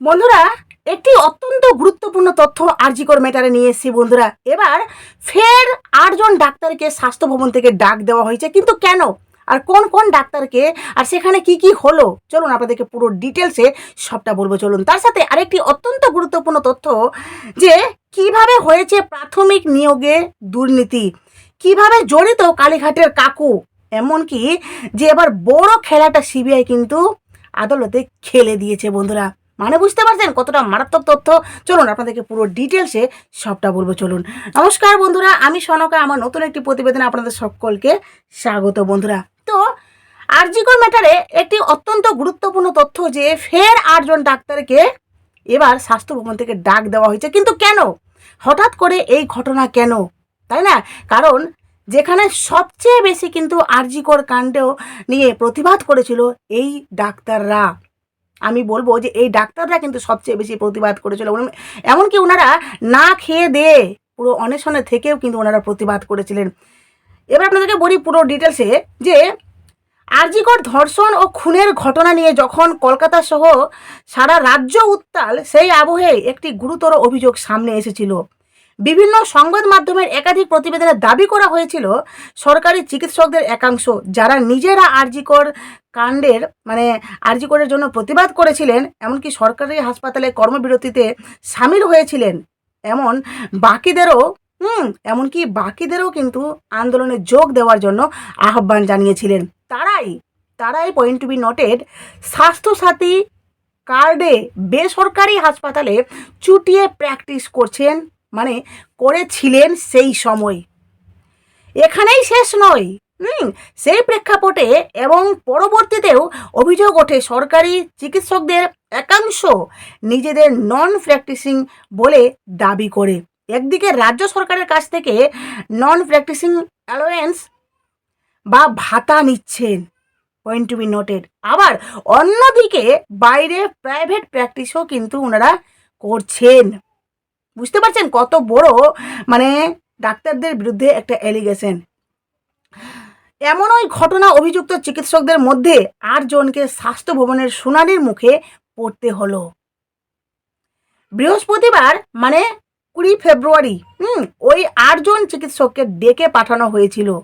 বন্ধুরা, একটি অত্যন্ত গুরুত্বপূর্ণ তথ্য আরজিকর ম্যাটারে নিয়ে এসেছি বন্ধুরা। এবার ফের আটজন ডাক্তারকে স্বাস্থ্য ভবন থেকে ডাক দেওয়া হয়েছে, কিন্তু কেন? আর কোন কোন ডাক্তারকে? আর সেখানে কি কি হলো? চলুন আপনাদেরকে পুরো ডিটেলসে সবটা বলব, চলুন। তার সাথে আরেকটি অত্যন্ত গুরুত্বপূর্ণ তথ্য, যে কীভাবে হয়েছে প্রাথমিক নিয়োগে দুর্নীতি? কীভাবে জড়িত কালীঘাটের কাকু? এমনকি যে এবার বড় খেলাটা সিবিআই কিন্তু আদালতে খেলে দিয়েছে বন্ধুরা। মানে বুঝতে পারছেন কতটা মারাত্মক তথ্য? চলুন আপনাদেরকে পুরো ডিটেলসে সবটা বলব, চলুন। নমস্কার বন্ধুরা, আমি সনকা, আমার নতুন একটি প্রতিবেদনে আপনাদের সকলকে স্বাগত বন্ধুরা। তো, আরজিকর ম্যাটারে একটি অত্যন্ত গুরুত্বপূর্ণ তথ্য যে ফের আটজন ডাক্তারকে এবার স্বাস্থ্য ভবন থেকে ডাক দেওয়া হয়েছে। কিন্তু কেন? হঠাৎ করে এই ঘটনা কেন? তাই না? কারণ যেখানে সবচেয়ে বেশি কিন্তু আরজিকর কাণ্ডেও নিয়ে প্রতিবাদ করেছিল এই ডাক্তাররা। আমি বলব যে এই ডাক্তাররা কিন্তু সবচেয়ে বেশি প্রতিবাদ করেছিল। এমনকি ওনারা না খেয়ে দিয়ে পুরো অনেশনে থেকেও কিন্তু ওনারা প্রতিবাদ করেছিলেন। এবার আপনাদেরকে বলি পুরো ডিটেলসে যে আরজিকর ধর্ষণ ও খুনের ঘটনা নিয়ে যখন কলকাতা সহ সারা রাজ্য উত্তাল, সেই আবহে একটি গুরুতর অভিযোগ সামনে এসেছিল। বিভিন্ন সংবাদ মাধ্যমের একাধিক প্রতিবেদনে দাবি করা হয়েছিল সরকারি চিকিৎসকদের একাংশ যারা নিজেরা আরজিকর কাণ্ডের মানে আরজিকরের জন্য প্রতিবাদ করেছিলেন, এমনকি সরকারি হাসপাতালে কর্মবিরতিতে সামিল হয়েছিলেন এমন বাকিদেরও, হুম, এমনকি বাকিদেরও কিন্তু আন্দোলনে যোগ দেওয়ার জন্য আহ্বান জানিয়েছিলেন। তারাই তারাই point to be noted Swasthya Sathi কার্ডে বেসরকারি হাসপাতালে চুটিয়ে প্র্যাকটিস করছেন মানে করেছিলেন সেই সময়। এখানেই শেষ নয়। হুম, সেই প্রেক্ষাপটে এবং পরবর্তীতেও অভিযোগ ওঠে সরকারি চিকিৎসকদের একাংশ নিজেদের নন প্র্যাকটিসিং বলে দাবি করে। একদিকে রাজ্য সরকারের কাছ থেকে নন প্র্যাকটিসিং অ্যালোয়েন্স বা ভাতা নিচ্ছেন পয়েন্ট টু বি নোটেড আবার অন্যদিকে বাইরে প্রাইভেট প্র্যাকটিসও কিন্তু ওনারা করছেন। বুঝতে পারছেন কত বড় মানে ডাক্তারদের বিরুদ্ধে একটা অ্যালিগেশন এমন ওই ঘটনা অভিযুক্ত চিকিৎসকদের মধ্যে আটজনকে স্বাস্থ্য ভবনের শুনানির মুখে পড়তে হলো। বৃহস্পতিবার মানে কুড়ি ফেব্রুয়ারি, হুম, ওই আটজন চিকিৎসককে ডেকে পাঠানো হয়েছিল।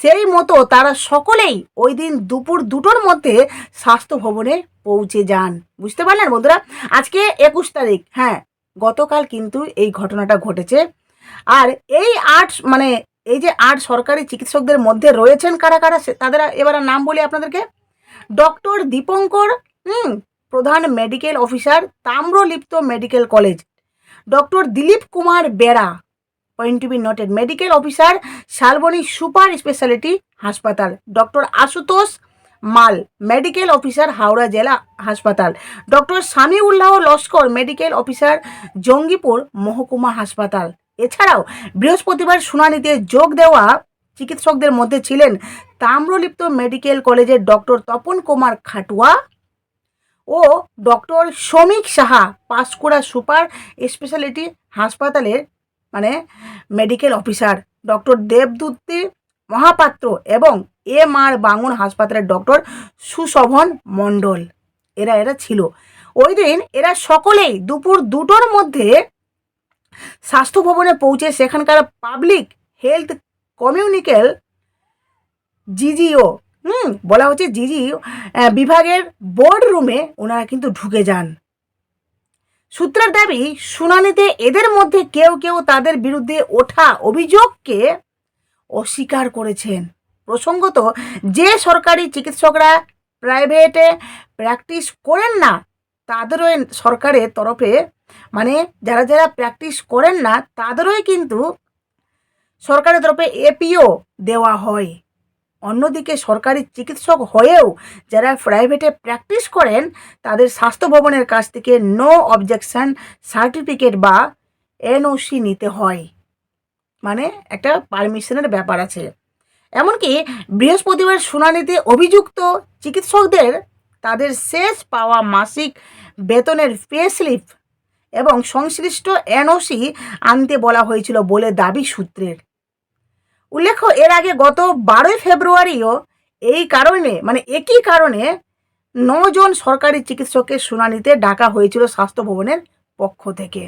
সেই মতো তারা সকলেই ওই দিন দুপুর দুটোর মধ্যে স্বাস্থ্য ভবনে পৌঁছে যান। বুঝতে পারলেন বন্ধুরা? আজকে একুশ তারিখ হ্যাঁ গতকাল কিন্তু এই ঘটনাটা ঘটেছে। আর এই আট মানে এই যে আট সরকারি চিকিৎসকদের মধ্যে রয়েছেন কারা কারা তাদের এবার নাম বলি আপনাদেরকে। ডক্টর দীপঙ্কর, হুম, প্রধান medical officer, Tamralipta medical college. Doctor Dilip Kumar Bera point to be noted medical officer Salboni super speciality হাসপাতাল। Doctor Ashutosh Mal medical officer Howrah জেলা হাসপাতাল। Doctor Samiullah Laskar medical officer Jangipur মহকুমা হাসপাতাল। এছাড়াও বৃহস্পতিবার শুনানিতে যোগ দেওয়া চিকিৎসকদের মধ্যে ছিলেন তাম্রলিপ্ত মেডিকেল কলেজের ডক্টর তপন কুমার খাটুয়া ও doctor Shramik Saha, Panskura super speciality হাসপাতালের মানে medical officer doctor Debduti Mahapatra এবং এম আর বাঙুন হাসপাতালের ডক্টর সুশোভন মণ্ডল। এরা এরা ছিল। ওই দিন এরা সকলেই দুপুর দুটোর মধ্যে স্বাস্থ্য ভবনে পৌঁছে সেখানকার পাবলিক হেলথ কমিউনিকেল জিজিও, হুম, বলা হচ্ছে জিজি বিভাগের বোর্ড রুমে ওনারা কিন্তু ঢুকে যান। সূত্রের দাবি, শুনানিতে এদের মধ্যে কেউ কেউ তাদের বিরুদ্ধে ওঠা অভিযোগকে অস্বীকার করেছেন। প্রসঙ্গত যে সরকারি চিকিৎসকরা প্রাইভেটে প্র্যাকটিস করেন না, তাদেরও সরকারের তরফে মানে যারা যারা প্র্যাকটিস করেন না তাদেরই কিন্তু সরকারের তরফে এপিও দেওয়া হয়। অন্যদিকে সরকারি চিকিৎসক হয়েও যারা প্রাইভেটে প্র্যাকটিস করেন, তাদের স্বাস্থ্য ভবনের কাছ থেকে নো অবজেকশন সার্টিফিকেট বা এনওসি নিতে হয়। মানে একটা পারমিশনের ব্যাপার আছে। এমনকি বৃহস্পতিবার শুনানিতে অভিযুক্ত চিকিৎসকদের তাদের শেষ পাওয়া মাসিক বেতনের পে স্লিপ এবং সংশ্লিষ্ট এনওসি আনতে বলা হয়েছিল বলে দাবি সূত্রের। উল্লেখ্য, এর আগে গত বারোই ফেব্রুয়ারিও এই কারণে মানে একই কারণে নজন সরকারি চিকিৎসকের শুনানিতে ডাকা হয়েছিল স্বাস্থ্য ভবনের পক্ষ থেকে।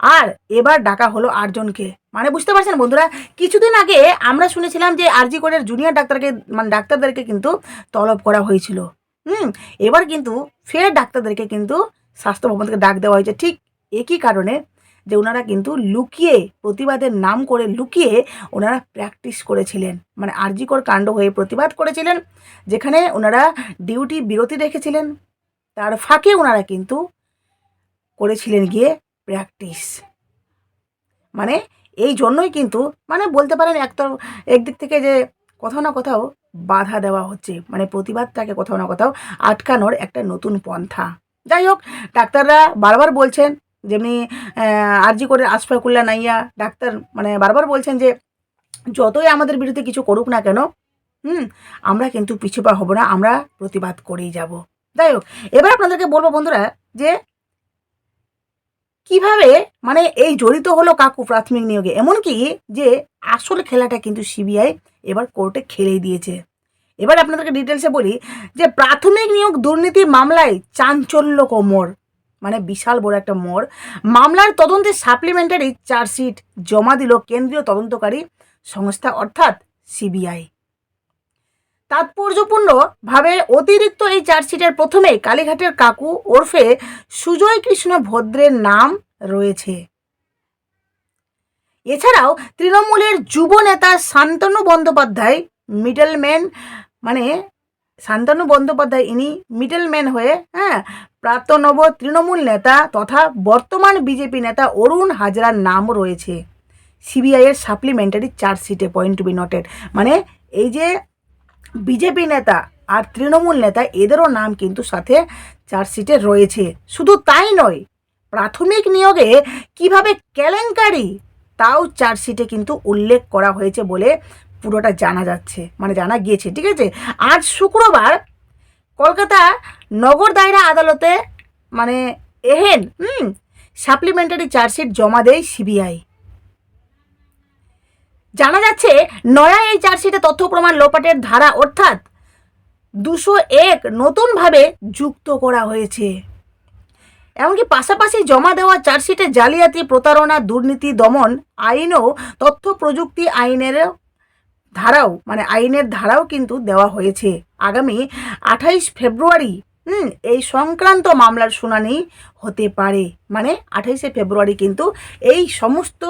আর এবার ডাকা হলো আটজনকে। মানে বুঝতে পারছেন বন্ধুরা, কিছুদিন আগে আমরা শুনেছিলাম যে আরজি কোডের জুনিয়র ডাক্তারকে মানে ডাক্তারদেরকে কিন্তু তলব করা হয়েছিল। হুম, এবার কিন্তু ফের ডাক্তারদেরকে কিন্তু স্বাস্থ্য ভবন থেকে ডাক দেওয়া হয়েছে। ঠিক একই কারণে যে ওনারা কিন্তু লুকিয়ে, প্রতিবাদের নাম করে লুকিয়ে ওনারা প্র্যাকটিস করেছিলেন। মানে আরজিকর কাণ্ড হয়ে প্রতিবাদ করেছিলেন, যেখানে ওনারা ডিউটি বিরতি রেখেছিলেন। তার ফাঁকে ওনারা কিন্তু করেছিলেন গিয়ে প্র্যাকটিস। মানে এই জন্যই কিন্তু মানে বলতে পারেন একটা একদিক থেকে যে কোথাও না কোথাও বাধা দেওয়া হচ্ছে মানে প্রতিবাদটাকে কোথাও না কোথাও আটকানোর একটা নতুন পন্থা। যাই হোক, ডাক্তাররা বারবার বলছেন যেমনি আরজি করে আশফাকুল্লা নাইয়া ডাক্তার মানে বারবার বলছেন যে যতই আমাদের বিরুদ্ধে কিছু করুক না কেন, হুম, আমরা কিন্তু পিছু পা হব না, আমরা প্রতিবাদ করেই যাব। যাই হোক, এবার আপনাদেরকে বলব বন্ধুরা যে কীভাবে মানে এই জড়িত হলো কাকু প্রাথমিক নিয়োগে? এমনকি যে আসল খেলাটা কিন্তু সিবিআই এবার কোর্টে খেলেই দিয়েছে। এবার আপনাদেরকে ডিটেলসে বলি যে প্রাথমিক নিয়োগ দুর্নীতি মামলায় চাঞ্চল্য কোমর মানে বিশাল বড় একটা মোড়। মামলার তদন্তে সাপ্লিমেন্টারি চার্জশিট জমা দিল কেন্দ্রীয় তদন্তকারী সংস্থা, অর্থাৎ সিবিআই। তাৎপর্যপূর্ণভাবে অতিরিক্ত এই চার্জশিটের প্রথমে কালীঘাটের কাকু ওরফে সুজয় কৃষ্ণ ভদ্রের নাম রয়েছে। এছাড়াও তৃণমূলের যুব নেতা শান্তনু বন্দ্যোপাধ্যায়, মিডলম্যান মানে শান্তনু বন্দ্যোপাধ্যায় ইনি মিডলম্যান হয়ে হ্যাঁ প্রাতনব তৃণমূল নেতা তথা বর্তমান বিজেপি নেতা অরুণ হাজরার নাম রয়েছে। সিবিআইয়ের সাপ্লিমেন্টারি চার্জশিটে পয়েন্ট টু বি নোটেড মানে এই যে বিজেপি নেতা আর তৃণমূল নেতা এদেরও নাম কিন্তু সাথে চার্জশিটে রয়েছে। শুধু তাই নয়, প্রাথমিক নিয়োগে কীভাবে কেলেঙ্কারি, তাও চার্জশিটে কিন্তু উল্লেখ করা হয়েছে বলে পুরোটা জানা যাচ্ছে মানে জানা গিয়েছে, ঠিক আছে? আজ শুক্রবার কলকাতা নগর দায়রা আদালতে মানে এহেন, হুম সাপ্লিমেন্টারি চার্জশিট জমা দেয় সিবিআই। জানা যাচ্ছে, নয়া এই চার্জশিটে তথ্য প্রমাণ লোপাটের ধারা, অর্থাৎ দুশো এক নতুনভাবে যুক্ত করা হয়েছে। এমনকি পাশাপাশি জমা দেওয়া চার্জশিটে জালিয়াতি, প্রতারণা, দুর্নীতি, দমন আইনও তথ্য প্রযুক্তি আইনের ধারাও মানে আইনের ধারাও কিন্তু দেওয়া হয়েছে। আগামী আঠাইশ ফেব্রুয়ারি, হুম, এই সংক্রান্ত মামলার শুনানি হতে পারে। মানে আঠাইশে ফেব্রুয়ারি কিন্তু এই সমস্ত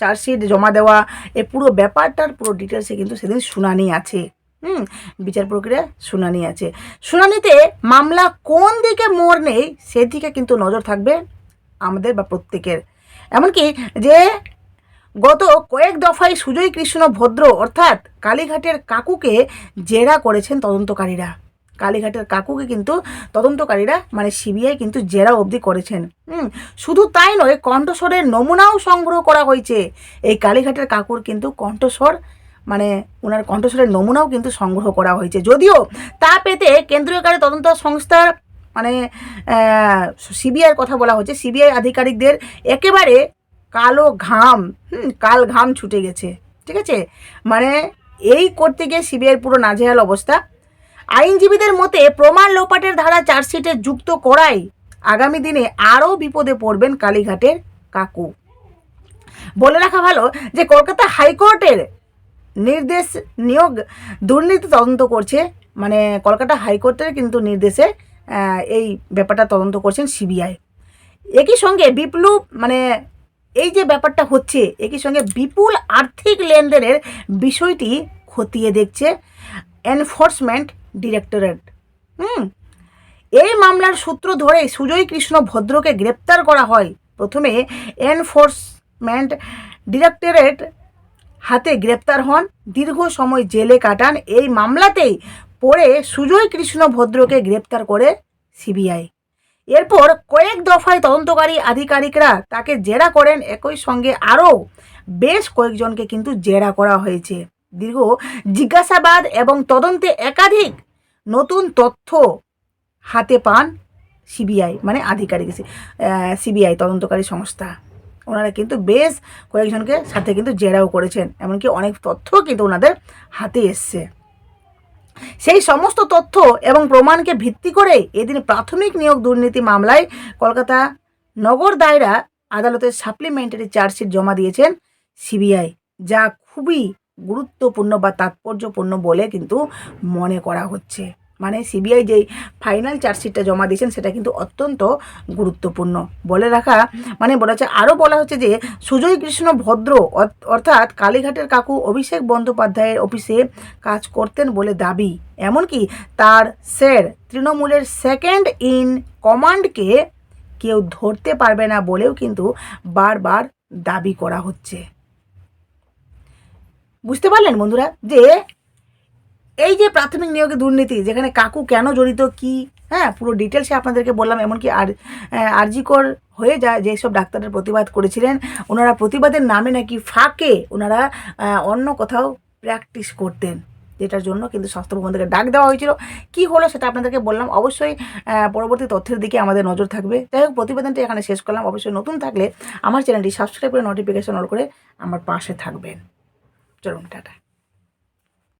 চার্জশিট জমা দেওয়া, এ পুরো ব্যাপারটার পুরো ডিটেলসে কিন্তু সেদিন শুনানি আছে। হুম, বিচার প্রক্রিয়া শুনানি আছে। শুনানিতে মামলা কোন দিকে মোড় নেই সেদিকে কিন্তু নজর থাকবে আমাদের বা প্রত্যেকের। এমনকি যে গত কয়েক দফায় সুজয় কৃষ্ণ ভদ্র অর্থাৎ কালীঘাটের কাকুকে জেরা করেছেন তদন্তকারীরা। কালীঘাটের কাকুকে কিন্তু তদন্তকারীরা মানে সিবিআই কিন্তু জেরা অবধি করেছেন। হুম, শুধু তাই নয়, কণ্ঠস্বরের নমুনাও সংগ্রহ করা হয়েছে। এই কালীঘাটের কাকুর কিন্তু কণ্ঠস্বর মানে ওনার কণ্ঠস্বরের নমুনাও কিন্তু সংগ্রহ করা হয়েছে। যদিও তা পেতে কেন্দ্রীয় কারী তদন্ত সংস্থার মানে সিবিআইয়ের কথা বলা হচ্ছে সিবিআই আধিকারিকদের একেবারে কালো ঘাম, হুম, কাল ঘাম ছুটে গেছে। ঠিক আছে? মানে এই করতে গিয়ে সিবিআইয়ের পুরো নাজেহাল অবস্থা। আইনজীবীদের মতে প্রমাণ লোপাটের ধারা চার্জশিটে যুক্ত করায় আগামী দিনে আরও বিপদে পড়বেন কালীঘাটের কাকু। বলে রাখা ভালো যে কলকাতা হাইকোর্টের নির্দেশ নিয়োগ দুর্নীতি তদন্ত করছে মানে কলকাতা হাইকোর্টের কিন্তু নির্দেশে এই ব্যাপারটা তদন্ত করছেন সিবিআই। একই সঙ্গে বিপ্লব মানে এই যে ব্যাপারটা হচ্ছে, একই সঙ্গে বিপুল আর্থিক লেনদেনের বিষয়টি খতিয়ে দেখছে এনফোর্সমেন্ট ডিরেক্টরেট। হুম। এই মামলার সূত্র ধরে সুজয় কৃষ্ণ ভদ্রকে গ্রেপ্তার করা হয়। প্রথমে এনফোর্সমেন্ট ডিরেক্টরেট হাতে গ্রেপ্তার হন। দীর্ঘ সময় জেলে কাটান। এই মামলাতেই পরে সুজয় কৃষ্ণ ভদ্রকে গ্রেপ্তার করে সিবিআই। এরপর কয়েক দফায় তদন্তকারী আধিকারিকরা তাকে জেরা করেন। একই সঙ্গে আরও বেশ কয়েকজনকে কিন্তু জেরা করা হয়েছে। দীর্ঘ জিজ্ঞাসাবাদ এবং তদন্তে একাধিক নতুন তথ্য হাতে পান সিবিআই মানে আধিকারিক সিবিআই, তদন্তকারী সংস্থা। ওনারা কিন্তু বেশ কয়েকজনকে সাথে কিন্তু জেরাও করেছেন, এমনকি অনেক তথ্য কিন্তু ওনাদের হাতে এসছে। সেই সমস্ত তথ্য এবং প্রমাণকে ভিত্তি করে এদিন প্রাথমিক নিয়োগ দুর্নীতি মামলায় কলকাতা নগর দায়রা আদালতের সাপ্লিমেন্টারি চার্জশিট জমা দিয়েছেন সিবিআই, যা খুবই গুরুত্বপূর্ণ বা তাৎপর্যপূর্ণ বলে কিন্তু মনে করা হচ্ছে। মানে সিবিআই যেই ফাইনাল চার্জশিটটা জমা দিয়েছেন, সেটা কিন্তু অত্যন্ত গুরুত্বপূর্ণ। বলে রাখা মানে বলা হচ্ছে আরও বলা হচ্ছে যে, সুজয় কৃষ্ণ ভদ্র, অর্থ- অর্থাৎ কালীঘাটের কাকু অভিষেক বন্দ্যোপাধ্যায়ের অফিসে কাজ করতেন বলে দাবি। এমনকি তার স্যার তৃণমূলের সেকেন্ড ইন কমান্ডকে কেউ ধরতে পারবে না বলেও কিন্তু বারবার দাবি করা হচ্ছে। বুঝতে পারলেন বন্ধুরা? যে এই যে প্রাথমিক নিয়োগে দুর্নীতি, যেখানে কাকু কেন জড়িত, কি হ্যাঁ পুরো ডিটেলসে আপনাদেরকে বললাম, এমনকি আর আরজিকর হয়ে যায় যেসব ডাক্তারের প্রতিবাদ করেছিলেন, ওনারা প্রতিবাদের নামে নাকি ফাঁকে ওনারা অন্য কোথাও প্র্যাকটিস করতেন, যেটার জন্য কিন্তু স্বাস্থ্য ভবন থেকে ডাক দেওয়া হয়েছিল। কি হলো সেটা আপনাদেরকে বললাম, অবশ্যই পরবর্তী তথ্যের দিকে আমাদের নজর থাকবে। যাই হোক, প্রতিবেদনটি এখানে শেষ করলাম। অবশ্যই নতুন থাকলে আমার চ্যানেলটি সাবস্ক্রাইব করে নোটিফিকেশন অন করে আমার পাশে থাকবেন। চলুন টাটা।